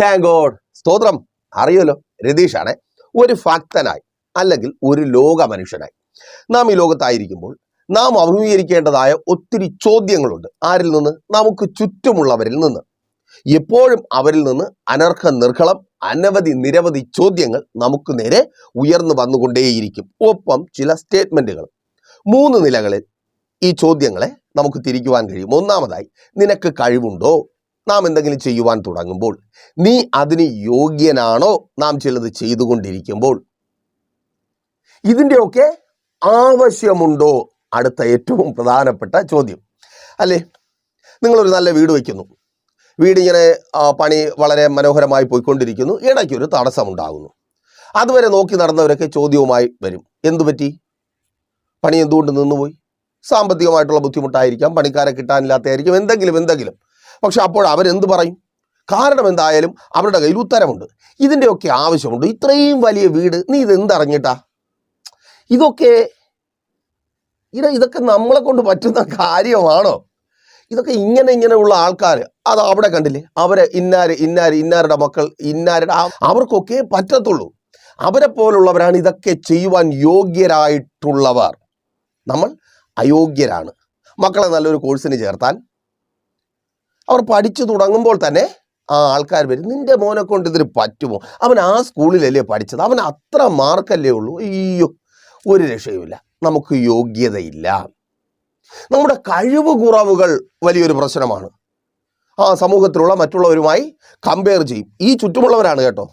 Thank God സ്തോത്രം. അറിയുമല്ലോ? രതീഷാണ്. ഒരു ഭക്തനായി അല്ലെങ്കിൽ ഒരു ലോക മനുഷ്യനായി നാം ഈ ലോകത്തായിരിക്കുമ്പോൾ നാം അഭിമുഖീകരിക്കേണ്ടതായ ഒത്തിരി ചോദ്യങ്ങളുണ്ട്. ആരിൽ നിന്ന്? നമുക്ക് ചുറ്റുമുള്ളവരിൽ നിന്ന്. എപ്പോഴും അവരിൽ നിന്ന് അനർഹ നിർഹളം അനവധി നിരവധി ചോദ്യങ്ങൾ നമുക്ക് നേരെ ഉയർന്നു വന്നുകൊണ്ടേയിരിക്കും. ഒപ്പം ചില സ്റ്റേറ്റ്മെന്റുകൾ. മൂന്ന് നിലകളിൽ ഈ ചോദ്യങ്ങളെ നമുക്ക് തിരിക്കുവാൻ കഴിയും. ഒന്നാമതായി നിനക്ക് കഴിവുണ്ടോ? നാം എന്തെങ്കിലും ചെയ്യുവാൻ തുടങ്ങുമ്പോൾ നീ അതിന് യോഗ്യനാണോ നാം ചിലത് ചെയ്തുകൊണ്ടിരിക്കുമ്പോൾ ഇതിന്റെയൊക്കെ ആവശ്യമുണ്ടോ? അടുത്ത ഏറ്റവും പ്രധാനപ്പെട്ട ചോദ്യം. അല്ലേ? നിങ്ങളൊരു നല്ല വീട് വയ്ക്കുന്നു. വീടിങ്ങനെ പണി വളരെ മനോഹരമായി പോയിക്കൊണ്ടിരിക്കുന്നു. ഇടയ്ക്ക് ഒരു തടസ്സമുണ്ടാകുന്നു. അതുവരെ നോക്കി നടന്നവരൊക്കെ ചോദ്യവുമായി വരും. എന്തു പറ്റി? പണി എന്തുകൊണ്ട് നിന്നുപോയി? സാമ്പത്തികമായിട്ടുള്ള ബുദ്ധിമുട്ടായിരിക്കാം പണിക്കാരെ കിട്ടാനില്ലാത്തതായിരിക്കും എന്തെങ്കിലും എന്തെങ്കിലും. പക്ഷെ അപ്പോൾ അവരെന്ത് പറയും? കാരണം എന്തായാലും അവരുടെ കയ്യിൽ ഉത്തരവുണ്ട് ഇതിന്റെയൊക്കെ ആവശ്യമുണ്ട്. ഇത്രയും വലിയ വീട് നീ ഇതെന്തറിഞ്ഞിട്ടാ? ഇതൊക്കെ ഇത് ഇതൊക്കെ നമ്മളെ കൊണ്ട് പറ്റുന്ന കാര്യമാണോ? ഇതൊക്കെ ഇങ്ങനെ ഇങ്ങനെയുള്ള ആൾക്കാർ അത് അവിടെ കണ്ടില്ലേ? അവരെ ഇന്നാര് ഇന്നാര് ഇന്നാരുടെ മക്കൾ ഇന്നാരുടെ അവർക്കൊക്കെ പറ്റത്തുള്ളൂ. അവരെ പോലുള്ളവരാണ് ഇതൊക്കെ ചെയ്യുവാൻ യോഗ്യരായിട്ടുള്ളവർ. നമ്മൾ അയോഗ്യരാണ്. മക്കളെ നല്ലൊരു കോഴ്സിന് ചേർത്താൽ അവർ പഠിച്ചു തുടങ്ങുമ്പോൾ തന്നെ ആ ആൾക്കാർ വരും. നിന്റെ മോനെ കൊണ്ട് ഇതിന് പറ്റുമോ? അവൻ ആ സ്കൂളിലല്ലേ പഠിച്ചത്. അവൻ അത്ര മാർക്കല്ലേ ഉള്ളൂ. അയ്യോ ഒരു രക്ഷയുമില്ല. നമുക്ക് യോഗ്യതയില്ല. നമ്മുടെ കഴിവ് കുറവുകൾ വലിയൊരു പ്രശ്നമാണ്. ആ സമൂഹത്തിലുള്ള മറ്റുള്ളവരുമായി കമ്പയർ ചെയ്യും. ഈ ചുറ്റുമുള്ളവരാണ് കേട്ടോ.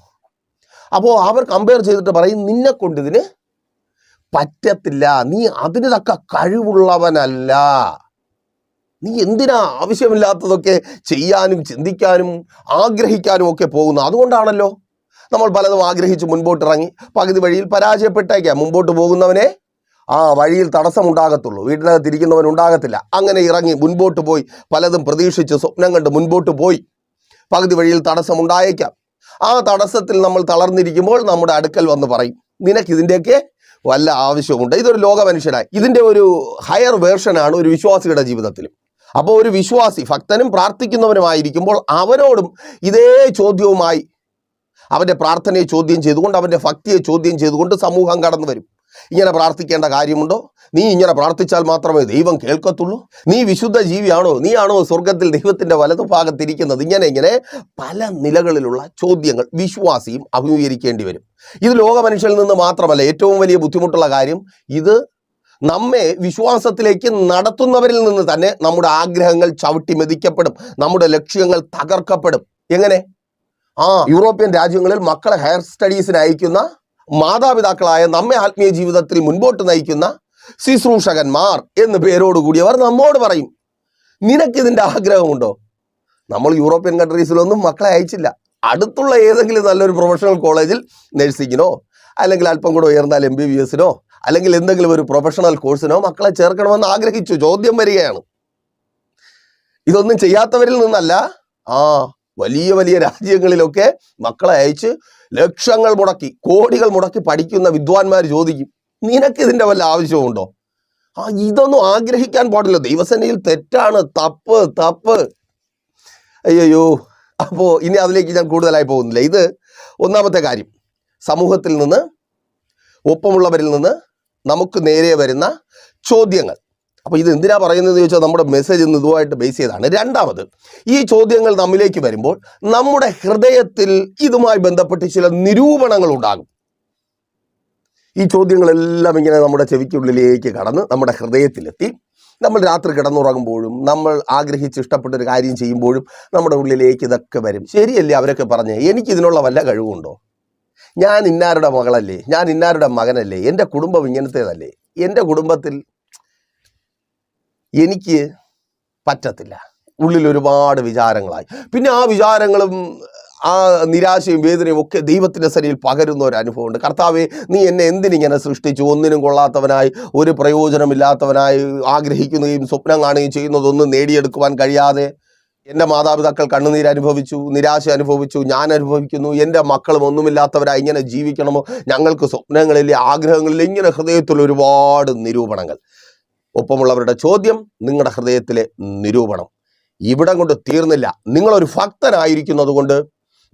അപ്പോൾ അവർ കമ്പയർ ചെയ്തിട്ട് പറയും നിന്നെ കൊണ്ട് ഇതിന് പറ്റത്തില്ല. നീ അതിന് തക്ക കഴിവുള്ളവനല്ല. നീ എന്തിനാ ആവശ്യമില്ലാത്തതൊക്കെ ചെയ്യാനും ചിന്തിക്കാനും ആഗ്രഹിക്കാനും ഒക്കെ പോകുന്നു അതുകൊണ്ടാണല്ലോ നമ്മൾ പലതും ആഗ്രഹിച്ച് മുൻപോട്ടിറങ്ങി പകുതി വഴിയിൽ പരാജയപ്പെട്ടേക്കാം മുമ്പോട്ട് പോകുന്നവനെ. ആ വഴിയിൽ തടസ്സമുണ്ടാകത്തുള്ളൂ. വീട്ടിനകത്ത് ഇരിക്കുന്നവൻ ഉണ്ടാകത്തില്ല. അങ്ങനെ ഇറങ്ങി മുൻപോട്ട് പോയി. പലതും പ്രതീക്ഷിച്ച് സ്വപ്നം കണ്ട് മുൻപോട്ട് പോയി. പകുതി വഴിയിൽ തടസ്സമുണ്ടായേക്കാം. ആ തടസ്സത്തിൽ നമ്മൾ തളർന്നിരിക്കുമ്പോൾ നമ്മുടെ അടുക്കൽ വന്ന് പറയും നിനക്ക് ഇതിന്റെയൊക്കെ വല്ല ആവശ്യമുണ്ട് ഇതൊരു ലോക മനുഷ്യനായി ഇതിന്റെ ഒരു ഹയർ വേർഷനാണ് ഒരു വിശ്വാസിയുടെ ജീവിതത്തിലും. അപ്പോൾ ഒരു വിശ്വാസി ഭക്തനും പ്രാർത്ഥിക്കുന്നവനുമായിരിക്കുമ്പോൾ അവനോടും ഇതേ ചോദ്യവുമായി അവന്റെ പ്രാർത്ഥനയെ ചോദ്യം ചെയ്തുകൊണ്ട് അവന്റെ ഭക്തിയെ ചോദ്യം ചെയ്തുകൊണ്ട് സമൂഹം കടന്നു വരും. ഇങ്ങനെ പ്രാർത്ഥിക്കേണ്ട കാര്യമുണ്ടോ? നീ ഇങ്ങനെ പ്രാർത്ഥിച്ചാൽ മാത്രമേ ദൈവം കേൾക്കത്തുള്ളൂ. നീ വിശുദ്ധ ജീവിയാണോ? നീയാണോ സ്വർഗത്തിൽ ദൈവത്തിന്റെ വലതുഭാഗത്തിരിക്കുന്നത് ഇങ്ങനെ ഇങ്ങനെ പല നിലകളിലുള്ള ചോദ്യങ്ങൾ വിശ്വാസിയും അഭിമുഖീകരിക്കേണ്ടി വരും. ഇത് ലോക മനുഷ്യരിൽ നിന്ന് മാത്രമല്ല ഏറ്റവും വലിയ ബുദ്ധിമുട്ടുള്ള കാര്യം ഇത് നമ്മെ വിശ്വാസത്തിലേക്ക് നടത്തുന്നവരിൽ നിന്ന് തന്നെ നമ്മുടെ ആഗ്രഹങ്ങൾ ചവിട്ടി മെതിക്കപ്പെടും. നമ്മുടെ ലക്ഷ്യങ്ങൾ തകർക്കപ്പെടും. എങ്ങനെ? ആ യൂറോപ്യൻ രാജ്യങ്ങളിൽ മക്കളെ ഹയർ സ്റ്റഡീസിന് അയക്കുന്ന മാതാപിതാക്കളായ നമ്മെ ആത്മീയ ജീവിതത്തിൽ മുൻപോട്ട് നയിക്കുന്ന ശുശ്രൂഷകന്മാർ എന്ന് പേരോടുകൂടിയവർ നമ്മോട് പറയും. നിനക്കിതിന്റെ ആഗ്രഹമുണ്ടോ? നമ്മൾ യൂറോപ്യൻ കൺട്രീസിലൊന്നും മക്കളെ അയച്ചില്ല. അടുത്തുള്ള ഏതെങ്കിലും നല്ലൊരു പ്രൊഫഷണൽ കോളേജിൽ നഴ്സിങ്ങിനോ അല്ലെങ്കിൽ അല്പം കൂടെ ഉയർന്നാൽ എം ബി ബി എസിനോ അല്ലെങ്കിൽ എന്തെങ്കിലും ഒരു പ്രൊഫഷണൽ കോഴ്സിനോ മക്കളെ ചേർക്കണമെന്ന് ആഗ്രഹിച്ചു. ചോദ്യം വരികയാണ്. ഇതൊന്നും ചെയ്യാത്തവരിൽ നിന്നല്ല ആ വലിയ വലിയ രാജ്യങ്ങളിലൊക്കെ മക്കളെ അയച്ച് ലക്ഷങ്ങൾ മുടക്കി കോടികൾ മുടക്കി പഠിക്കുന്ന വിദ്വാൻമാർ ചോദിക്കും നിനക്ക് ഇതിന്റെ വല്ല ആവശ്യമുണ്ടോ ആ ഇതൊന്നും ആഗ്രഹിക്കാൻ പാടില്ല. ദൈവസേനയിൽ തെറ്റാണ്. തപ്പ് തപ്പ്. അയ്യോ അപ്പോ ഇനി അതിലേക്ക് ഞാൻ കൂടുതലായി പോകുന്നില്ല. ഇത് ഒന്നാമത്തെ കാര്യം. സമൂഹത്തിൽ നിന്ന് ഒപ്പമുള്ളവരിൽ നിന്ന് നമുക്ക് നേരെ വരുന്ന ചോദ്യങ്ങൾ. അപ്പോൾ ഇത് എന്തിനാ പറയുന്നത് ചോദിച്ചാൽ നമ്മുടെ മെസ്സേജ് ഇന്ന് ഇതുമായിട്ട് ബേസ് ചെയ്താണ് രണ്ടാമത് ഈ ചോദ്യങ്ങൾ നമ്മിലേക്ക് വരുമ്പോൾ നമ്മുടെ ഹൃദയത്തിൽ ഇതുമായി ബന്ധപ്പെട്ട് ചില നിരൂപണങ്ങൾ ഉണ്ടാകും. ഈ ചോദ്യങ്ങളെല്ലാം ഇങ്ങനെ നമ്മുടെ ചെവിക്കുള്ളിലേക്ക് കടന്ന് നമ്മുടെ ഹൃദയത്തിലെത്തി. നമ്മൾ രാത്രി കിടന്നുറങ്ങുമ്പോഴും നമ്മൾ ആഗ്രഹിച്ച് ഇഷ്ടപ്പെട്ടൊരു കാര്യം ചെയ്യുമ്പോഴും നമ്മുടെ ഉള്ളിലേക്ക് ഇതൊക്കെ വരും. ശരിയല്ലേ അവരൊക്കെ പറഞ്ഞ്? എനിക്കിതിനുള്ള വല്ല കഴിവുണ്ടോ? ഞാൻ ഇന്നാരുടെ മകളല്ലേ? ഞാൻ ഇന്നാരുടെ മകനല്ലേ? എന്റെ കുടുംബം ഇങ്ങനത്തേതല്ലേ? എന്റെ കുടുംബത്തിൽ എനിക്ക് പറ്റത്തില്ല. ഉള്ളിൽ ഒരുപാട് വിചാരങ്ങളായി. പിന്നെ ആ വിചാരങ്ങളും ആ നിരാശയും വേദനയും ഒക്കെ ദൈവത്തിന്റെ സരിയിൽ പകരുന്ന ഒരു അനുഭവമുണ്ട്. കർത്താവെ നീ എന്നെ എന്തിനിങ്ങനെ സൃഷ്ടിച്ചു? ഒന്നിനും കൊള്ളാത്തവനായി ഒരു പ്രയോജനമില്ലാത്തവനായി ആഗ്രഹിക്കുകയും സ്വപ്നം കാണുകയും ചെയ്യുന്നതൊന്നും നേടിയെടുക്കുവാൻ കഴിയാതെ എന്റെ മാതാപിതാക്കൾ കണ്ണുനീര് അനുഭവിച്ചു നിരാശ അനുഭവിച്ചു ഞാൻ അനുഭവിക്കുന്നു. എന്റെ മക്കളും ഒന്നുമില്ലാത്തവരായി ഇങ്ങനെ ജീവിക്കണമോ? ഞങ്ങൾക്ക് സ്വപ്നങ്ങളിലെ ആഗ്രഹങ്ങളിൽ ഇങ്ങനെ ഹൃദയത്തിൽ ഒരുപാട് നിരൂപണങ്ങൾ. ഒപ്പമുള്ളവരുടെ ചോദ്യം നിങ്ങളുടെ ഹൃദയത്തിലെ നിരൂപണം. ഇവിടം കൊണ്ട് തീർന്നില്ല. നിങ്ങളൊരു ഭക്തനായിരിക്കുന്നത് കൊണ്ട്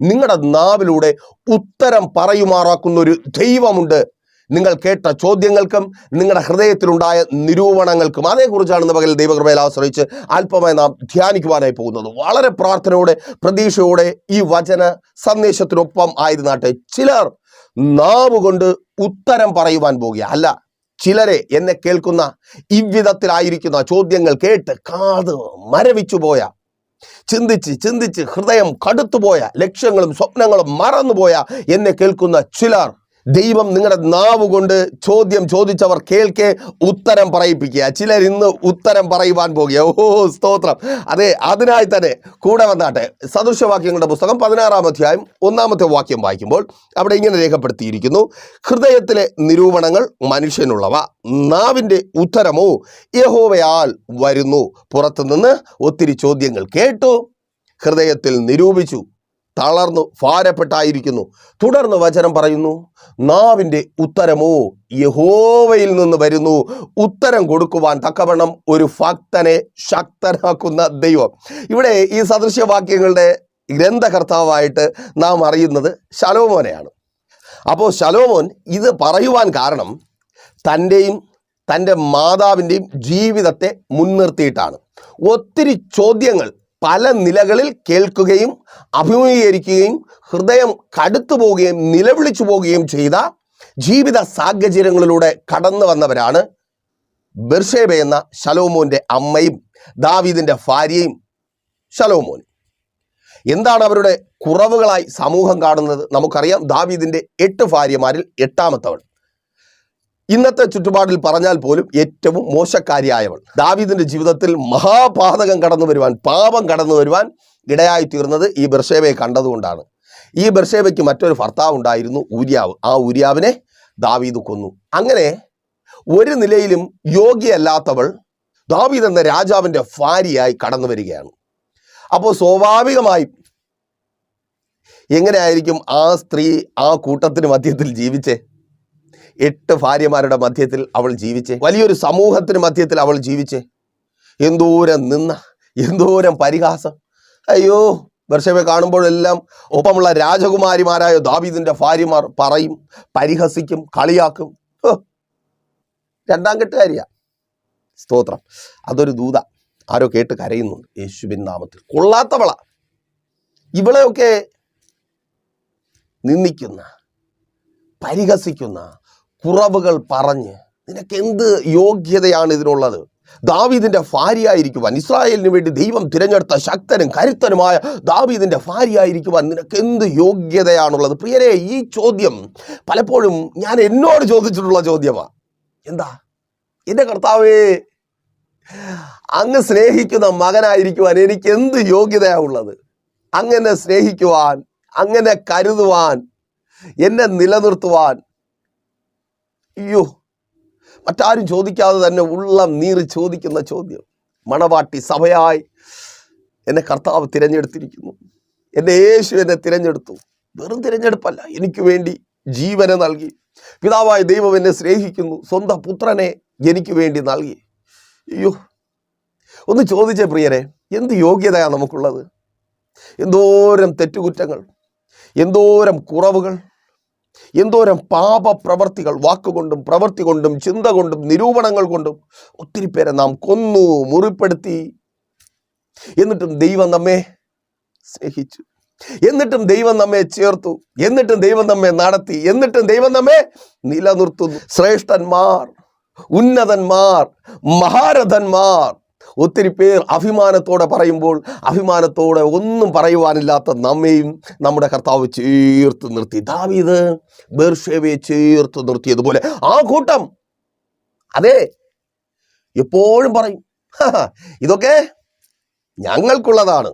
നിങ്ങളുടെ നാവിലൂടെ ഉത്തരം പറയുമാറാക്കുന്ന ഒരു ദൈവമുണ്ട്. നിങ്ങൾ കേട്ട ചോദ്യങ്ങൾക്കും നിങ്ങളുടെ ഹൃദയത്തിലുണ്ടായ നിരൂപണങ്ങൾക്കും അതേക്കുറിച്ചാണ് ഇന്ന് പകൽ ദൈവകൃപയിൽ ആശ്രയിച്ച് അല്പമായി നാം ധ്യാനിക്കുവാനായി പോകുന്നത്. വളരെ പ്രാർത്ഥനയോടെ പ്രതീക്ഷയോടെ ഈ വചന സന്ദേശത്തിനൊപ്പം ആയിരുന്നാട്ടെ ചിലർ നാവ് കൊണ്ട് ഉത്തരം പറയുവാൻ പോകുക. അല്ല ചിലരെ എന്നെ കേൾക്കുന്ന ഇവ്വിധത്തിലായിരിക്കുന്ന ചോദ്യങ്ങൾ കേട്ട് കാത് മരവിച്ചു പോയ ചിന്തിച്ച് ചിന്തിച്ച് ഹൃദയം കടുത്തുപോയ ലക്ഷ്യങ്ങളും സ്വപ്നങ്ങളും മറന്നുപോയ എന്നെ കേൾക്കുന്ന ചിലർ ദൈവം നിങ്ങളുടെ നാവ് കൊണ്ട് ചോദ്യം ചോദിച്ചവർ കേൾക്കെ ഉത്തരം പറയിപ്പിക്കുക. ചിലർ ഇന്ന് ഉത്തരം പറയുവാൻ പോകുക. ഓ സ്തോത്രം. അതെ അതിനായി തന്നെ കൂടെ വന്നാട്ടെ. സദൃശവാക്യങ്ങളുടെ പുസ്തകം പതിനാറാം അധ്യായം ഒന്നാമത്തെ വാക്യം വായിക്കുമ്പോൾ അവിടെ ഇങ്ങനെ രേഖപ്പെടുത്തിയിരിക്കുന്നു. ഹൃദയത്തിലെ നിരൂപണങ്ങൾ മനുഷ്യനുള്ളവ നാവിന്റെ ഉത്തരമോ യഹോവയാൽ വരുന്നു. പുറത്തുനിന്ന് ഒത്തിരി ചോദ്യങ്ങൾ കേട്ടു ഹൃദയത്തിൽ നിരൂപിച്ചു. തളർന്നു ഭാരപ്പെട്ടായിരിക്കുന്നു. തുടർന്ന് വചനം പറയുന്നു നാവിന്റെ ഉത്തരമോ യഹോവയിൽ നിന്ന് വരുന്നു. ഉത്തരം കൊടുക്കുവാൻ തക്കവണ്ണം ഒരു ഭക്തനെ ശക്തനാക്കുന്ന ദൈവം. ഇവിടെ ഈ സദൃശ്യവാക്യങ്ങളുടെ ഗ്രന്ഥകർത്താവായിട്ട് നാം അറിയുന്നത് ശലോമോനെയാണ്. അപ്പോൾ ശലോമോൻ ഇത് പറയുവാൻ കാരണം തന്റെയും തന്റെ മാതാവിന്റെയും ജീവിതത്തെ മുൻനിർത്തിയിട്ടാണ്. ഒത്തിരി ചോദ്യങ്ങൾ പല നിലകളിൽ കേൾക്കുകയും അഭിമുഖീകരിക്കുകയും ഹൃദയം കടുത്തു പോവുകയും നിലവിളിച്ചു പോവുകയും ചെയ്ത ജീവിത സാഹചര്യങ്ങളിലൂടെ കടന്നു വന്നവരാണ് ബെർഷേബ എന്ന ശലോമോന്റെ അമ്മയും ദാവീദിന്റെ ഭാര്യയും ശലോമോൻ എന്താണ് അവരുടെ കുറവുകളായി സമൂഹം കാണുന്നത്? നമുക്കറിയാം ദാവീദിന്റെ എട്ട് ഭാര്യമാരിൽ എട്ടാമത്തവൾ. ഇന്നത്തെ ചുറ്റുപാടിൽ പറഞ്ഞാൽ പോലും ഏറ്റവും മോശക്കാരിയായവൾ. ദാവീദിന്റെ ജീവിതത്തിൽ മഹാപാതകം കടന്നു വരുവാൻ പാപം കടന്നു വരുവാൻ ഇടയായി തീർന്നത് ഈ ബർഷേബയെ കണ്ടതുകൊണ്ടാണ്. ഈ ബർഷേബയ്ക്ക് മറ്റൊരു ഭർത്താവ് ഉണ്ടായിരുന്നു ഊര്യാവ്. ആ ഊര്യാവിനെ ദാവീദ് കൊന്നു. അങ്ങനെ ഒരു നിലയിലും യോഗ്യയല്ലാത്തവൾ ദാവീദ് എന്ന രാജാവിന്റെ ഭാര്യയായി കടന്നു വരികയാണ്. അപ്പോൾ സ്വാഭാവികമായും എങ്ങനെയായിരിക്കും ആ സ്ത്രീ ആ കൂട്ടത്തിന് മധ്യത്തിൽ ജീവിച്ചേ? എട്ട് ഭാര്യമാരുടെ മധ്യത്തിൽ അവൾ ജീവിച്ചേ. വലിയൊരു സമൂഹത്തിന് മധ്യത്തിൽ അവൾ ജീവിച്ചേ. എന്തോരം നിന്ന എന്തോരം പരിഹാസം. അയ്യോ വർഷമെ കാണുമ്പോഴെല്ലാം ഒപ്പമുള്ള രാജകുമാരിമാരായ ദാവീദിന്റെ ഭാര്യമാർ പറയും പരിഹസിക്കും കളിയാക്കും. രണ്ടാം കെട്ടുകാരിയാ. സ്തോത്രം. അതൊരു ദൂത. ആരോ കേട്ട് കരയുന്നുണ്ട്. യേശുബിൻ നാമത്തിൽ. കൊള്ളാത്തവള. ഇവളെയൊക്കെ നിന്ദിക്കുന്ന പരിഹസിക്കുന്ന കുറവുകൾ പറഞ്ഞ് നിനക്ക് എന്ത് യോഗ്യതയാണ് ഇതിനുള്ളത്? ദാവീദിന്റെ ഭാര്യയായിരിക്കുവാൻ ഇസ്രായേലിന് വേണ്ടി ദൈവം തിരഞ്ഞെടുത്ത ശക്തനും കരുത്തനുമായ ദാവീദിന്റെ ഭാര്യയായിരിക്കുവാൻ നിനക്ക് എന്ത് യോഗ്യതയാണുള്ളത്? പ്രിയരെ ഈ ചോദ്യം പലപ്പോഴും ഞാൻ എന്നോട് ചോദിച്ചിട്ടുള്ള ചോദ്യമാണ് എന്താ? എന്റെ കർത്താവേ അങ്ങ് സ്നേഹിക്കുന്ന മകനായിരിക്കുവാൻ എനിക്ക് എന്ത് യോഗ്യതയാണ് ഉള്ളത്? അങ്ങനെ സ്നേഹിക്കുവാൻ അങ്ങനെ കരുതുവാൻ എന്നെ നിലനിർത്തുവാൻ അയ്യോ. മറ്റാരും ചോദിക്കാതെ തന്നെ ഉള്ളം നീറി ചോദിക്കുന്ന ചോദ്യം. മണവാട്ടി സഭയായി എന്നെ കർത്താവ് തിരഞ്ഞെടുത്തിരിക്കുന്നു. എന്റെ യേശു എന്നെ തിരഞ്ഞെടുത്തു. വെറും തിരഞ്ഞെടുപ്പല്ല എനിക്ക് വേണ്ടി ജീവനെ നൽകി. പിതാവായ ദൈവം എന്നെ സ്നേഹിക്കുന്നു. സ്വന്തം പുത്രനെ എനിക്ക് വേണ്ടി നൽകി. അയ്യോ. ഒന്ന് ചോദിച്ചേ പ്രിയരെ എന്ത് യോഗ്യതയാണ് നമുക്കുള്ളത്? എന്തോരം തെറ്റുകുറ്റങ്ങൾ എന്തോരം കുറവുകൾ എന്തോരം പാപപ്രവർത്തികൾ വാക്കുകൊണ്ടും പ്രവൃത്തി കൊണ്ടും ചിന്ത കൊണ്ടും നിരൂപണങ്ങൾ കൊണ്ടും ഒത്തിരി പേരെ നാം കൊന്നു മുറിപ്പെടുത്തി. എന്നിട്ടും ദൈവം നമ്മെ സ്നേഹിച്ചു. എന്നിട്ടും ദൈവം നമ്മെ ചേർത്തു. എന്നിട്ടും ദൈവം നമ്മെ നടത്തി. എന്നിട്ടും ദൈവം നമ്മെ നിലനിർത്തുന്നു. ശ്രേഷ്ഠന്മാർ ഉന്നതന്മാർ മഹാരഥന്മാർ ഒത്തിരി പേർ അഭിമാനത്തോടെ പറയുമ്പോൾ അഭിമാനത്തോടെ ഒന്നും പറയുവാനില്ലാത്ത നമ്മയും നമ്മുടെ കർത്താവ് ചേർത്ത് നിർത്തി. ദാവീദ് ബേർഷേവയെ ചേർത്ത് നിർത്തിയതുപോലെ ആ കൂട്ടം. അതെ. എപ്പോഴും പറയും. ഇതൊക്കെ ഞങ്ങൾക്കുള്ളതാണ്.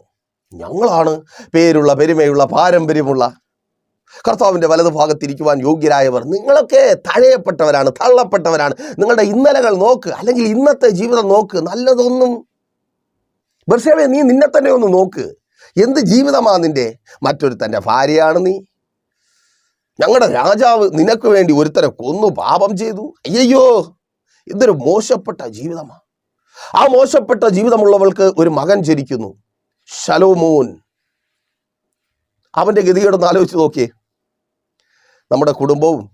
ഞങ്ങളാണ്. പേരുള്ള പെരുമയുള്ള പാരമ്പര്യമുള്ള കർത്താവിന്റെ വലതു ഭാഗത്തിരിക്കുവാൻ യോഗ്യരായവർ നിങ്ങളൊക്കെ തഴയപ്പെട്ടവരാണ് തള്ളപ്പെട്ടവരാണ്. നിങ്ങളുടെ ഇന്നലകൾ നോക്ക് അല്ലെങ്കിൽ ഇന്നത്തെ ജീവിതം നോക്ക്. നല്ലതൊന്നും ബർഷേവേ നീ നിന്നെ തന്നെ ഒന്ന് നോക്ക്. എന്ത് ജീവിതമാ നിന്റെ? മറ്റൊരുത്തന്റെ ഭാര്യയാണ് നീ. ഞങ്ങളുടെ രാജാവ് നിനക്ക് വേണ്ടി ഒരുത്തരെ കൊന്നു പാപം ചെയ്തു. അയ്യോ ഇതൊരു മോശപ്പെട്ട ജീവിതമാണ് ആ മോശപ്പെട്ട ജീവിതമുള്ളവൾക്ക് ഒരു മകൻ ജനിക്കുന്നു. ശലോമോൻ. അവന്റെ ഗതികേടൊന്ന് ആലോചിച്ച് നോക്കിയേ. നമ്മുടെ കുടുംബവും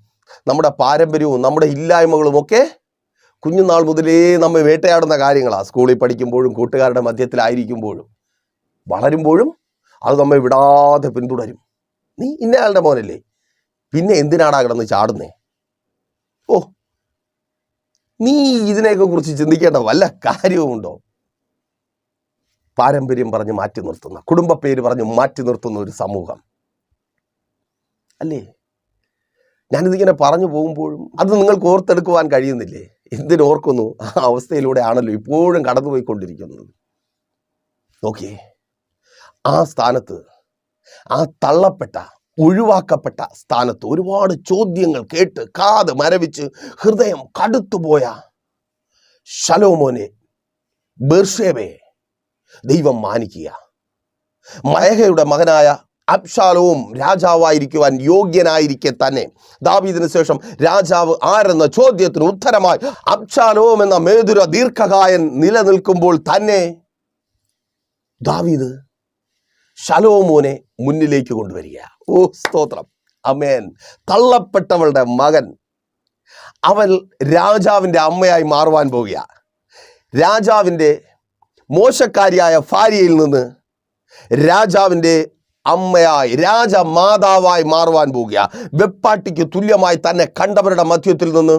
നമ്മുടെ പാരമ്പര്യവും നമ്മുടെ ഇല്ലായ്മകളും ഒക്കെ കുഞ്ഞുനാൾ മുതലേ നമ്മൾ വേട്ടയാടുന്ന കാര്യങ്ങളാണ് സ്കൂളിൽ പഠിക്കുമ്പോഴും കൂട്ടുകാരുടെ മധ്യത്തിലായിരിക്കുമ്പോഴും. വളരുമ്പോഴും അത് നമ്മെ വിടാതെ പിന്തുടരും. നീ ഇന്നയാളുടെ മോനല്ലേ? പിന്നെ എന്തിനാടാ കിടന്ന് ചാടുന്നേ? ഓ നീ ഇതിനെയൊക്കെ കുറിച്ച് ചിന്തിക്കേണ്ട വല്ല കാര്യവുമുണ്ടോ? പാരമ്പര്യം പറഞ്ഞ് മാറ്റി നിർത്തുന്ന കുടുംബ പേര് പറഞ്ഞ് മാറ്റി നിർത്തുന്ന ഒരു സമൂഹം. അല്ലേ? ഞാനിതിങ്ങനെ പറഞ്ഞു പോകുമ്പോഴും അത് നിങ്ങൾക്ക് ഓർത്തെടുക്കുവാൻ കഴിയുന്നില്ലേ? എന്തിനോർക്കുന്നു ആ അവസ്ഥയിലൂടെ ആണല്ലോ ഇപ്പോഴും കടന്നുപോയിക്കൊണ്ടിരിക്കുന്നത്. നോക്കിയേ ആ സ്ഥാനത്ത് ആ തള്ളപ്പെട്ട ഒഴിവാക്കപ്പെട്ട സ്ഥാനത്ത് ഒരുപാട് ചോദ്യങ്ങൾ കേട്ട് കാത് മരവിച്ച് ഹൃദയം കടുത്തുപോയ ശലോമോനെ ബെർഷേബയെ ദൈവം മാനിക്കുക. മയഹയുടെ മകനായ അബ്ഷാലവും രാജാവായിരിക്കുവാൻ യോഗ്യനായിരിക്കെ തന്നെ. ദാവീദിന് ശേഷം രാജാവ് ആരെന്ന ചോദ്യത്തിന് ഉത്തരമായി അബ്ഷാലോം എന്ന മേധുര ദീർഘകായൻ നിലനിൽക്കുമ്പോൾ തന്നെ ദാവീദ് ശലോമോനെ മുന്നിലേക്ക് കൊണ്ടുവരിക. ഓ സ്തോത്രം. അമേൻ തള്ളപ്പെട്ടവളുടെ മകൻ അവൻ രാജാവിന്റെ അമ്മയായി മാറുവാൻ പോവുക രാജാവിന്റെ മോശക്കാരിയായ ഭാര്യയിൽ നിന്ന് രാജാവിന്റെ അമ്മയായി രാജമാതാവായി മാറുവാൻ പോവുക വെപ്പാട്ടിക്ക് തുല്യമായി തന്നെ കണ്ടവരുടെ മധ്യത്തിൽ നിന്ന്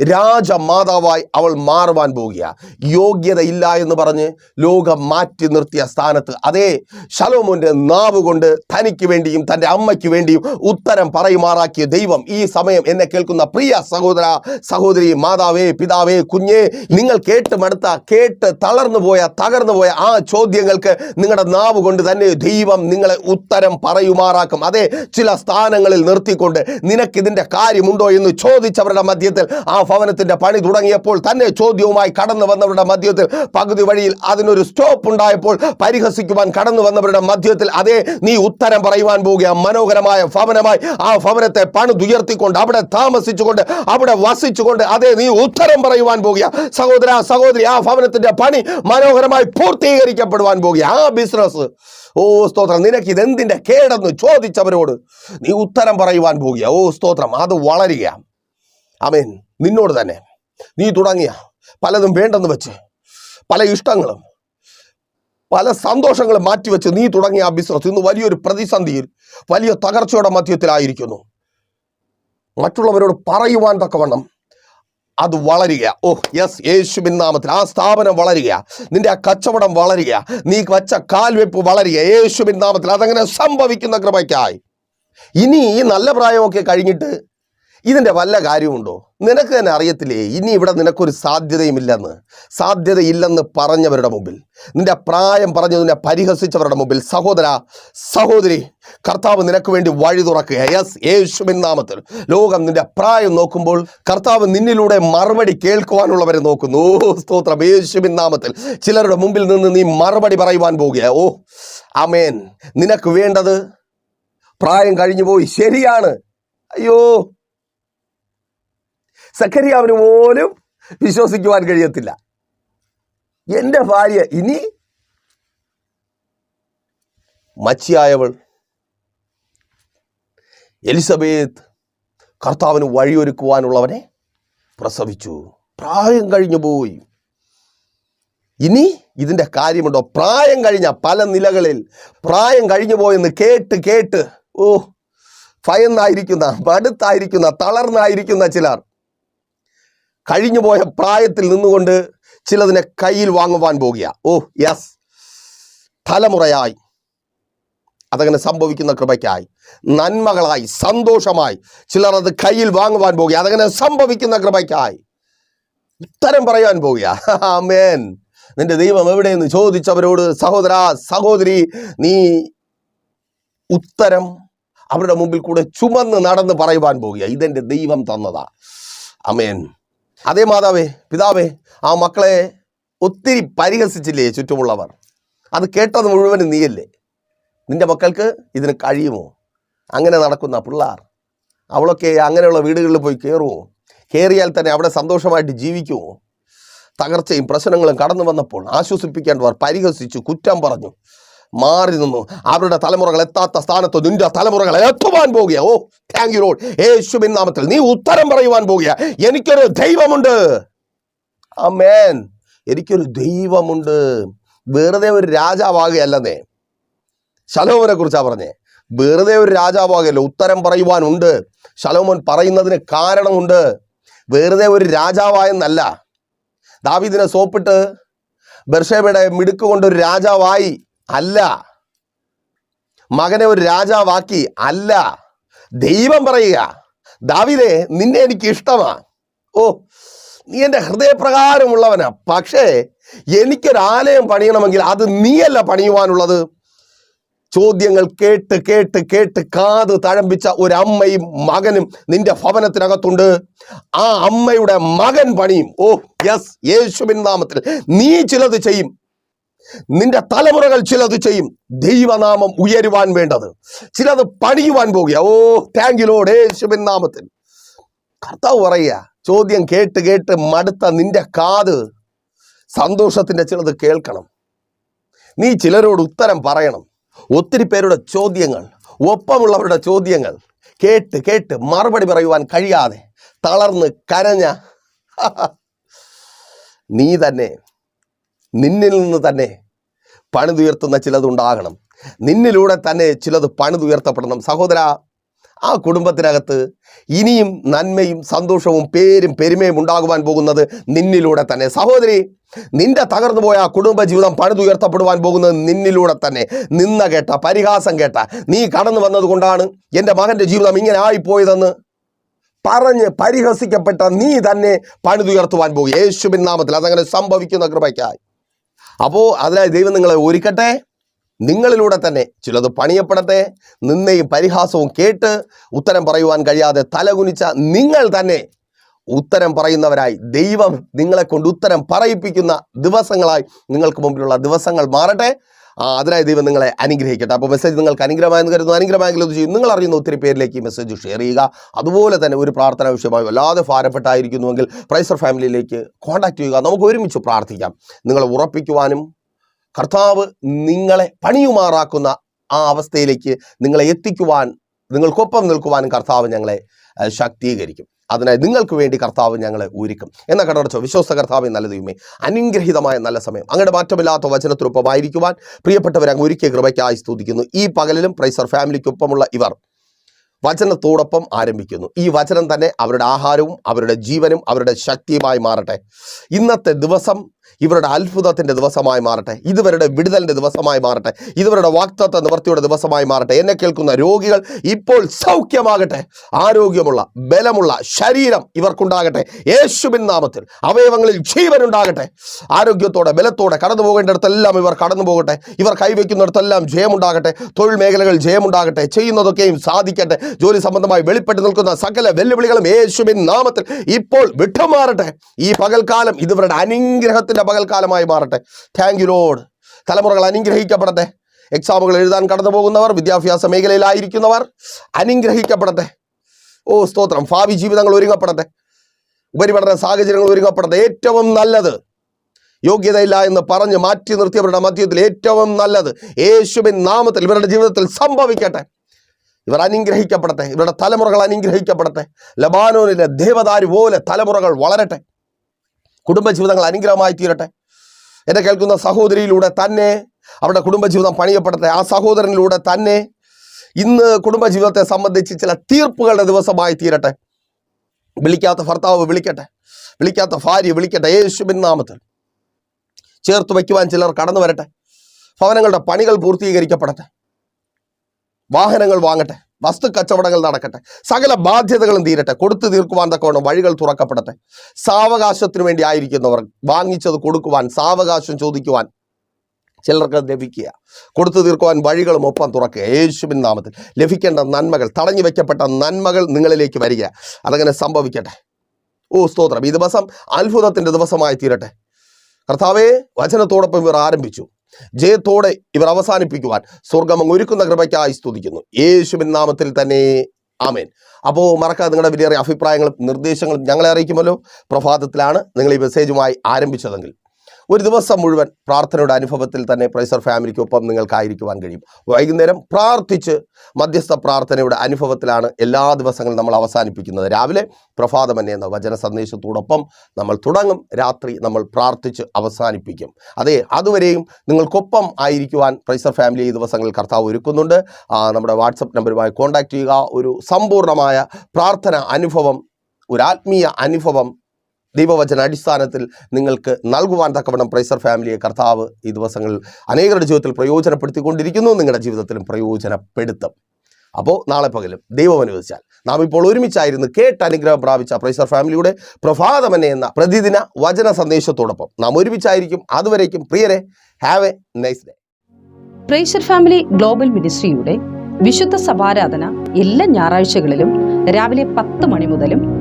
രാജമാതാവായി അവൾ മാറുവാൻ പോവുക യോഗ്യതയില്ല എന്ന് പറഞ്ഞ് ലോകം മാറ്റി നിർത്തിയ സ്ഥാനത്ത് അതേ ശലോമോന്റെ നാവ് കൊണ്ട് തനിക്ക് വേണ്ടിയും തന്റെ അമ്മയ്ക്ക് വേണ്ടിയും ഉത്തരം പറയുമാറാക്കിയ ദൈവം ഈ സമയം എന്നെ കേൾക്കുന്ന പ്രിയ സഹോദര സഹോദരി മാതാവേ പിതാവേ കുഞ്ഞേ നിങ്ങൾ കേട്ട് മടുത്ത കേട്ട് തളർന്നു പോയ തകർന്നു പോയ ആ ചോദ്യങ്ങൾക്ക് നിങ്ങളുടെ നാവ് കൊണ്ട് തന്നെ ദൈവം നിങ്ങളെ ഉത്തരം പറയുമാറാക്കും. അതെ ചില സ്ഥാനങ്ങളിൽ നിർത്തിക്കൊണ്ട് നിനക്കിതിന്റെ കാര്യമുണ്ടോ എന്ന് ചോദിച്ചവരുടെ മധ്യത്തിൽ ആ ഭവനത്തിന്റെ പണി തുടങ്ങിയപ്പോൾ തന്നെ ചോദ്യവുമായി കടന്നു വന്നവരുടെ മധ്യത്തിൽ പകുതി വഴിയിൽ അതിനൊരു സ്റ്റോപ്പ് ഉണ്ടായപ്പോൾ പരിഹസിക്കുവാൻ കടന്നു വന്നവരുടെ മധ്യത്തിൽ അതേ നീ ഉത്തരം പറയുവാൻ പോവുക മനോഹരമായ ഭവനമായി ആ ഭവനത്തെ പണിതുയർത്തിക്കൊണ്ട് അവിടെ താമസിച്ചുകൊണ്ട് അവിടെ വസിച്ചുകൊണ്ട് അതേ നീ ഉത്തരം പറയുവാൻ പോവുക സഹോദര സഹോദരി ആ ഭവനത്തിന്റെ പണി മനോഹരമായി പൂർത്തീകരിക്കപ്പെടുവാൻ പോവുക ആ ബിസിനസ്. ഓ സ്തോത്രം. നിനക്ക് ഇതെന്തിന്റെ കേടെന്ന് ചോദിച്ചവരോട് നീ ഉത്തരം പറയുവാൻ പോവുക ഓ സ്തോത്രം. അത് വളരുക. അമേൻ നിന്നോട് തന്നെ. നീ തുടങ്ങിയ പലതും വേണ്ടെന്ന് വെച്ച് പല ഇഷ്ടങ്ങളും പല സന്തോഷങ്ങളും മാറ്റിവെച്ച് നീ തുടങ്ങിയ ആ ബിസിനസ് ഇന്ന് വലിയൊരു പ്രതിസന്ധിയിൽ വലിയ തകർച്ചയുടെ മധ്യത്തിലായിരിക്കുന്നു. മറ്റുള്ളവരോട് പറയുവാൻ തക്കവണ്ണം അത് വളരുക. ഓ യെസ് യേശുവിൻ നാമത്തിൽ ആ സ്ഥാപനം വളരുക. നിന്റെ ആ കച്ചവടം വളരുക. നീ വച്ച കാൽവെപ്പ് വളരുക. യേശുവിൻ നാമത്തിൽ അതങ്ങനെ സംഭവിക്കുന്ന കൃപയ്ക്കായി. ഇനി ഈ നല്ല പ്രായമൊക്കെ കഴിഞ്ഞിട്ട് ഇതിന്റെ വല്ല കാര്യമുണ്ടോ? നിനക്ക് തന്നെ അറിയത്തില്ലേ ഇനി ഇവിടെ നിനക്കൊരു സാധ്യതയുമില്ലെന്ന്? സാധ്യതയില്ലെന്ന് പറഞ്ഞവരുടെ മുമ്പിൽ. നിന്റെ പ്രായം പറഞ്ഞു നിന്നെ പരിഹസിച്ചവരുടെ മുമ്പിൽ. സഹോദര സഹോദരി കർത്താവ് നിനക്ക് വേണ്ടി വഴി തുറക്കുക. യെസ് യേശുവിൻ നാമത്തിൽ. ലോകം നിന്റെ പ്രായം നോക്കുമ്പോൾ കർത്താവ് നിന്നിലൂടെ മറുപടി കേൾക്കുവാനുള്ളവരെ നോക്കുന്നു. ഓ സ്തോത്രം. യേശുവിൻ നാമത്തിൽ. ചിലരുടെ മുമ്പിൽ നിന്ന് നീ മറുപടി പറയുവാൻ പോകുക. ഓ അമേൻ നിനക്ക് വേണ്ടത് പ്രായം കഴിഞ്ഞു പോയി ശരിയാണ്. അയ്യോ സക്കരിയാവിന് പോലും വിശ്വസിക്കുവാൻ കഴിയത്തില്ല. എന്റെ ഭാര്യ ഇനി മച്ചിയായവൾ എലിസബേത്ത് കർത്താവിന് വഴിയൊരുക്കുവാനുള്ളവനെ പ്രസവിച്ചു. പ്രായം കഴിഞ്ഞു പോയി. ഇനി ഇതിന്റെ കാര്യമുണ്ടോ? പ്രായം കഴിഞ്ഞ പല നിലകളിൽ പ്രായം കഴിഞ്ഞു പോയെന്ന് കേട്ട് കേട്ട് ഓ ഭയന്നായിരിക്കുന്ന പടുത്തായിരിക്കുന്ന തളർന്നായിരിക്കുന്ന ചിലർ. കഴിഞ്ഞുപോയ പ്രായത്തിൽ നിന്നുകൊണ്ട് ചിലതിനെ കയ്യിൽ വാങ്ങുവാൻ പോകുക. ഓ യെസ് തലമുറയായി. അതങ്ങനെ സംഭവിക്കുന്ന കൃപയ്ക്കായി. നന്മകളായി സന്തോഷമായി ചിലർ അത് കയ്യിൽ വാങ്ങുവാൻ പോകുക. അതങ്ങനെ സംഭവിക്കുന്ന കൃപയ്ക്കായി. ഉത്തരം പറയാൻ പോകുക. ആമേൻ. നിന്റെ ദൈവം എവിടെയെന്ന് ചോദിച്ചവരോട് സഹോദര സഹോദരി നീ ഉത്തരം അവരുടെ മുമ്പിൽ കൂടെ ചുമന്ന് നടന്ന് പറയുവാൻ പോകുക. ഇതെന്റെ ദൈവം തന്നതാ. അമേൻ അതേ മാതാവേ പിതാവേ ആ മക്കളെ ഒത്തിരി പരിഹസിച്ചില്ലേ ചുറ്റുമുള്ളവർ? അത് കേട്ടത് മുഴുവനും നീയല്ലേ? നിന്റെ മക്കൾക്ക് ഇതിന് കഴിയുമോ? അങ്ങനെ നടക്കുന്ന പിള്ളാർ അവളൊക്കെ അങ്ങനെയുള്ള വീടുകളിൽ പോയി കയറുമോ കയറിയാൽ തന്നെ അവിടെ സന്തോഷമായിട്ട് ജീവിക്കുമോ തകർച്ചയും പ്രശ്നങ്ങളും കടന്നു വന്നപ്പോൾ ആശ്വസിപ്പിക്കേണ്ടവർ പരിഹസിച്ചു കുറ്റം പറഞ്ഞു. മാറി നിന്നു. അവരുടെ തലമുറകൾ എത്താത്ത സ്ഥാനത്ത് നിന്റെ തലമുറകൾ എത്തുവാൻ പോകുക ഓ താങ്ക് യു ലോഡ് യേശുവിൻ നാമത്തിൽ നീ ഉത്തരം പറയുവാൻ പോകുക എനിക്കൊരു ദൈവമുണ്ട്. അമേൻ എനിക്കൊരു ദൈവമുണ്ട്. വെറുതെ ഒരു രാജാവാകുകയല്ലെന്നേ ശലോമനെ കുറിച്ചാ പറഞ്ഞേ. വെറുതെ ഒരു രാജാവാകല്ലോ ഉത്തരം പറയുവാനുണ്ട്. ശലോമോൻ പറയുന്നതിന് കാരണമുണ്ട്. വെറുതെ ഒരു രാജാവായെന്നല്ല. ദാവീദിനെ സോപ്പിട്ട് ബർഷേബയുടെ മിടുക്ക് കൊണ്ടൊരു രാജാവായി. അല്ല. മകനെ ഒരു രാജാവാക്കി. അല്ല. ദൈവം പറയുക. ദാവിദേ നിന്നെ എനിക്ക് ഇഷ്ടമാ ഓ നീ എന്റെ ഹൃദയപ്രകാരമുള്ളവനാ. പക്ഷേ എനിക്കൊരാലയം പണിയണമെങ്കിൽ അത് നീയല്ല പണിയുവാനുള്ളത്. ചോദ്യങ്ങൾ കേട്ട് കേട്ട് കേട്ട് കാത് തഴമ്പിച്ച ഒരു അമ്മയും മകനും നിന്റെ ഭവനത്തിനകത്തുണ്ട്. ആ അമ്മയുടെ മകൻ പണിയും. ഓ യെസ് യേശുവിൻ നാമത്തിൽ. നീ ചിലത് ചെയ്യും. നിന്റെ തലമുറകൾ ചിലത് ചെയ്യും. ദൈവനാമം ഉയരുവാൻ വേണ്ടത്. ചിലത് പണിയുവാൻ പോകുക. ഓ താങ്ക് യു ലോഡ് യേശുവിൻ നാമത്തിൽ. കർത്താവ് പറയുക ചോദ്യം കേട്ട് കേട്ട് മടുത്ത നിന്റെ കാത് സന്തോഷത്തിന്റെ ചിലത് കേൾക്കണം. നീ ചിലരോട് ഉത്തരം പറയണം. ഒത്തിരി പേരുടെ ചോദ്യങ്ങൾ ഒപ്പമുള്ളവരുടെ ചോദ്യങ്ങൾ കേട്ട് കേട്ട് മറുപടി പറയുവാൻ കഴിയാതെ തളർന്ന് കരഞ്ഞ നീ തന്നെ നിന്നിൽ നിന്ന് തന്നെ പണിതുയർത്തുന്ന ചിലതുണ്ടാകണം. നിന്നിലൂടെ തന്നെ ചിലത് പണിതുയർത്തപ്പെടണം. സഹോദര ആ കുടുംബത്തിനകത്ത് ഇനിയും നന്മയും സന്തോഷവും പേരും പെരുമയും ഉണ്ടാകുവാൻ പോകുന്നത് നിന്നിലൂടെ തന്നെ. സഹോദരി നിന്റെ തകർന്നു പോയ ആ കുടുംബ ജീവിതം പണിതുയർത്തപ്പെടുവാൻ പോകുന്നത് നിന്നിലൂടെ തന്നെ. നിന്ന കേട്ട പരിഹാസം കേട്ട നീ കടന്നു വന്നതുകൊണ്ടാണ് എന്റെ മകന്റെ ജീവിതം ഇങ്ങനെ ആയിപ്പോയതെന്ന് പറഞ്ഞ് പരിഹസിക്കപ്പെട്ട നീ തന്നെ പണിതുയർത്തുവാൻ പോകും യേശുബിൻ നാമത്തിൽ അതങ്ങനെ സംഭവിക്കുന്ന കൃപയ്ക്കായി. അപ്പോൾ അതിനായി ദൈവം നിങ്ങളെ ഒരുക്കട്ടെ. നിങ്ങളിലൂടെ തന്നെ ചിലത് പണിയപ്പെടട്ടെ. നിന്നയും പരിഹാസവും കേട്ട് ഉത്തരം പറയുവാൻ കഴിയാതെ തലകുനിച്ച നിങ്ങൾ തന്നെ ഉത്തരം പറയുന്നവരായി. ദൈവം നിങ്ങളെ കൊണ്ട് ഉത്തരം പറയിപ്പിക്കുന്ന ദിവസങ്ങളായി നിങ്ങൾക്ക് മുമ്പിലുള്ള ദിവസങ്ങൾ മാറട്ടെ. അതിനായി ദൈവം നിങ്ങളെ അനുഗ്രഹിക്കട്ടെ. അപ്പോൾ മെസ്സേജ് നിങ്ങൾക്ക് അനുഗ്രഹമായെന്ന് കരുതുന്നു. അനുഗ്രഹമായെങ്കിലും ഒന്ന് ചെയ്യും? നിങ്ങൾ അറിയുന്ന ഒത്തിരി പേരിലേക്ക് ഈ മെസ്സേജ് ഷെയർ ചെയ്യുക. അതുപോലെ തന്നെ ഒരു പ്രാർത്ഥന വിഷയമായി വല്ലാതെ ഭാരപ്പെട്ടായിരിക്കുന്നുവെങ്കിൽ പ്രൈസർ ഫാമിലിയിലേക്ക് കോൺടാക്ട് ചെയ്യുക. നമുക്ക് ഒരുമിച്ച് പ്രാർത്ഥിക്കാം. നിങ്ങളെ ഉറപ്പിക്കുവാനും കർത്താവ് നിങ്ങളെ പണിയുമാറാക്കുന്ന ആ അവസ്ഥയിലേക്ക് നിങ്ങളെ എത്തിക്കുവാൻ നിങ്ങൾക്കൊപ്പം നിൽക്കുവാനും കർത്താവ് ഞങ്ങളെ ശക്തീകരിക്കും. അതിനായി നിങ്ങൾക്ക് വേണ്ടി കർത്താവ് ഞങ്ങൾ ഒരുക്കും. എന്ന കടടച്ചോ വിശ്വസ്ത കർത്താവ് നല്ല ദൈവമേ അനുഗ്രഹീതമായ നല്ല സമയം. അങ്ങയുടെ മാറ്റമില്ലാത്ത വചനത്തിനൊപ്പമായിരിക്കുവാൻ പ്രിയപ്പെട്ടവരെ അങ്ങ് ഒരുക്കിയ കൃപയ്ക്കായി സ്തുതിക്കുന്നു. ഈ പകലിലും പ്രൈസർ ഫാമിലിക്കൊപ്പമുള്ള ഇവർ വചനത്തോടൊപ്പം ആരംഭിക്കുന്നു. ഈ വചനം തന്നെ അവരുടെ ആഹാരവും അവരുടെ ജീവനും അവരുടെ ശക്തിയുമായി മാറട്ടെ. ഇന്നത്തെ ദിവസം ഇവരുടെ അത്ഭുതത്തിന്റെ ദിവസമായി മാറട്ടെ. ഇതുവരുടെ വിടുതലിന്റെ ദിവസമായി മാറട്ടെ. ഇതുവരുടെ വാക്തത്വ നിവർത്തിയുടെ ദിവസമായി മാറട്ടെ. എന്നെ കേൾക്കുന്ന രോഗികൾ ഇപ്പോൾ സൗഖ്യമാകട്ടെ. ആരോഗ്യമുള്ള ബലമുള്ള ശരീരം ഇവർക്കുണ്ടാകട്ടെ. യേശുബിൻ നാമത്തിൽ അവയവങ്ങളിൽ ജീവനുണ്ടാകട്ടെ. ആരോഗ്യത്തോടെ ബലത്തോടെ കടന്നു പോകേണ്ടിടത്തെല്ലാം ഇവർ കടന്നു പോകട്ടെ ഇവർ കൈവയ്ക്കുന്നിടത്തെല്ലാം ജയമുണ്ടാകട്ടെ. തൊഴിൽ മേഖലകൾ ജയമുണ്ടാകട്ടെ. ചെയ്യുന്നതൊക്കെയും സാധിക്കട്ടെ. ജോലി സംബന്ധമായി വെളിപ്പെട്ട് നിൽക്കുന്ന സകല വെല്ലുവിളികളും യേശുബിൻ നാമത്തിൽ ഇപ്പോൾ വിട്ടുമാറട്ടെ. ഈ പകൽക്കാലം ഇതുവരുടെ അനുഗ്രഹത്തിന്റെ പകൽക്കാലമായി മാറട്ടെ. താങ്ക് യു ലോഡ് തലമുറകൾ അനുഗ്രഹിക്കപ്പെടട്ടെ. എക്സാമുകൾ എഴുതാൻ കടന്നു പോകുന്നവർ വിദ്യാഭ്യാസ മേഖലയിലായിരിക്കുന്നവർ അനുഗ്രഹിക്കപ്പെടട്ടെ. ഓ സ്തോത്രം. ഭാവി ജീവിതങ്ങൾ ഒരുങ്ങപ്പെടട്ടെ. ഉപരിപഠന സാഹചര്യങ്ങൾ ഒരുങ്ങപ്പെടട്ടെ. ഏറ്റവും നല്ലത് യോഗ്യതയില്ല എന്ന് പറഞ്ഞ് മാറ്റി നിർത്തിയവരുടെ മധ്യത്തിൽ ഏറ്റവും നല്ലത് യേശുവിൻ നാമത്തിൽ ഇവരുടെ ജീവിതത്തിൽ സംഭവിക്കട്ടെ. ഇവർ അനുഗ്രഹിക്കപ്പെടട്ടെ. ഇവരുടെ തലമുറകൾ അനുഗ്രഹിക്കപ്പെടട്ടെ. ലബാനോനിലെ ദേവദാരി പോലെ തലമുറകൾ വളരട്ടെ. കുടുംബജീവിതങ്ങൾ അനുഗ്രഹമായി തീരട്ടെ. എന്നെ കേൾക്കുന്ന സഹോദരിയിലൂടെ തന്നെ അവരുടെ കുടുംബജീവിതം പണിയപ്പെടട്ടെ. ആ സഹോദരനിലൂടെ തന്നെ ഇന്ന് കുടുംബജീവിതത്തെ സംബന്ധിച്ച് ചില തീർപ്പുകളുടെ ദിവസമായി തീരട്ടെ. വിളിക്കാത്ത ഭർത്താവ് വിളിക്കട്ടെ. വിളിക്കാത്ത ഭാര്യ വിളിക്കട്ടെ. യേശുബിൻ നാമത്തിൽ ചേർത്ത് വയ്ക്കുവാൻ ചിലർ കടന്നു വരട്ടെ. ഭവനങ്ങളുടെ പണികൾ പൂർത്തീകരിക്കപ്പെടട്ടെ. വാഹനങ്ങൾ വാങ്ങട്ടെ. വസ്തു കച്ചവടങ്ങൾ നടക്കട്ടെ. സകല ബാധ്യതകളും തീരട്ടെ. കൊടുത്തു തീർക്കുവാൻ തക്കവണ്ണം വഴികൾ തുറക്കപ്പെടട്ടെ. സാവകാശത്തിന് വേണ്ടി ആയിരിക്കുന്നവർ വാങ്ങിച്ചത് കൊടുക്കുവാൻ സാവകാശം ചോദിക്കുവാൻ ചിലർക്ക് ലഭിക്കുക. കൊടുത്തു തീർക്കുവാൻ വഴികളും ഒപ്പം തുറക്കുക. യേശുവിൻ നാമത്തിൽ ലഭിക്കേണ്ട നന്മകൾ തടഞ്ഞു വെക്കപ്പെട്ട നന്മകൾ നിങ്ങളിലേക്ക് വരിക. അതങ്ങനെ സംഭവിക്കട്ടെ. ഓ സ്തോത്രം. ഈ ദിവസം അത്ഭുതത്തിന്റെ ദിവസമായി തീരട്ടെ. കർത്താവേ വചനത്തോടൊപ്പം ഇവർ ആരംഭിച്ചു. ജയത്തോടെ ഇവർ അവസാനിപ്പിക്കുവാൻ സ്വർഗം ഒരുക്കുന്ന കൃപയ്ക്കായി സ്തുതിക്കുന്നു. യേശുവിൻ നാമത്തിൽ തന്നെ ആമേൻ. അപ്പോൾ മറക്കാതെ നിങ്ങളുടെ വലിയ അഭിപ്രായങ്ങളും നിർദ്ദേശങ്ങളും ഞങ്ങളെ അറിയിക്കുമല്ലോ. പ്രഭാതത്തിലാണ് നിങ്ങൾ ഈ മെസ്സേജുമായി ആരംഭിച്ചതെങ്കിൽ ഒരു ദിവസം മുഴുവൻ പ്രാർത്ഥനയുടെ അനുഭവത്തിൽ തന്നെ പ്രൈസർ ഫാമിലിക്കൊപ്പം നിങ്ങൾക്കായിരിക്കുവാൻ കഴിയും. വൈകുന്നേരം പ്രാർത്ഥിച്ച് മധ്യസ്ഥ പ്രാർത്ഥനയുടെ അനുഭവത്തിലാണ് എല്ലാ ദിവസങ്ങളും നമ്മൾ അവസാനിപ്പിക്കുന്നത്. രാവിലെ പ്രഭാതമന്യ എന്ന വചന സന്ദേശത്തോടൊപ്പം നമ്മൾ തുടങ്ങും. രാത്രി നമ്മൾ പ്രാർത്ഥിച്ച് അവസാനിപ്പിക്കും. അതെ അതുവരെയും നിങ്ങൾക്കൊപ്പം ആയിരിക്കുവാൻ പ്രൈസർ ഫാമിലി ഈ ദിവസങ്ങളിൽ കർത്താവ് ഒരുക്കുന്നുണ്ട്. നമ്മുടെ വാട്സപ്പ് നമ്പറുമായി കോൺടാക്ട് ചെയ്യുക. ഒരു സമ്പൂർണമായ പ്രാർത്ഥന അനുഭവം ഒരു ആത്മീയ അനുഭവം ദൈവവചന അടിസ്ഥാനത്തിൽ നിങ്ങൾക്ക് നൽകുവാൻ തക്കവണ്ണം പ്രൈസർ ഫാമിലിയെ കർത്താവ് ഈ ദിവസങ്ങളിൽ അനേകരുടെ ജീവിതത്തിൽ പ്രയോജനപ്പെടുത്തിക്കൊണ്ടിരിക്കുന്നു. നിങ്ങളുടെ ജീവിതത്തിലും പ്രയോജനപ്പെടുത്തും. അപ്പോൾ നാളെ പകലും ദൈവം അനുവദിച്ചാൽ നാം ഇപ്പോൾ ഒരുമിച്ചായിരുന്നു കേട്ട് അനുഗ്രഹം പ്രാപിച്ച പ്രൈസർ ഫാമിലിയുടെ പ്രഭാതമനെ എന്ന പ്രതിദിന വചന സന്ദേശത്തോടൊപ്പം നാം ഒരുമിച്ചായിരിക്കും. അതുവരേക്കും പ്രിയരെ have a nice day praiser family global മിനിസ്ട്രിയുടെ വിശുദ്ധ സഭാരാധന എല്ലാ ഞായറാഴ്ചകളിലും രാവിലെ പത്ത് മണി മുതലും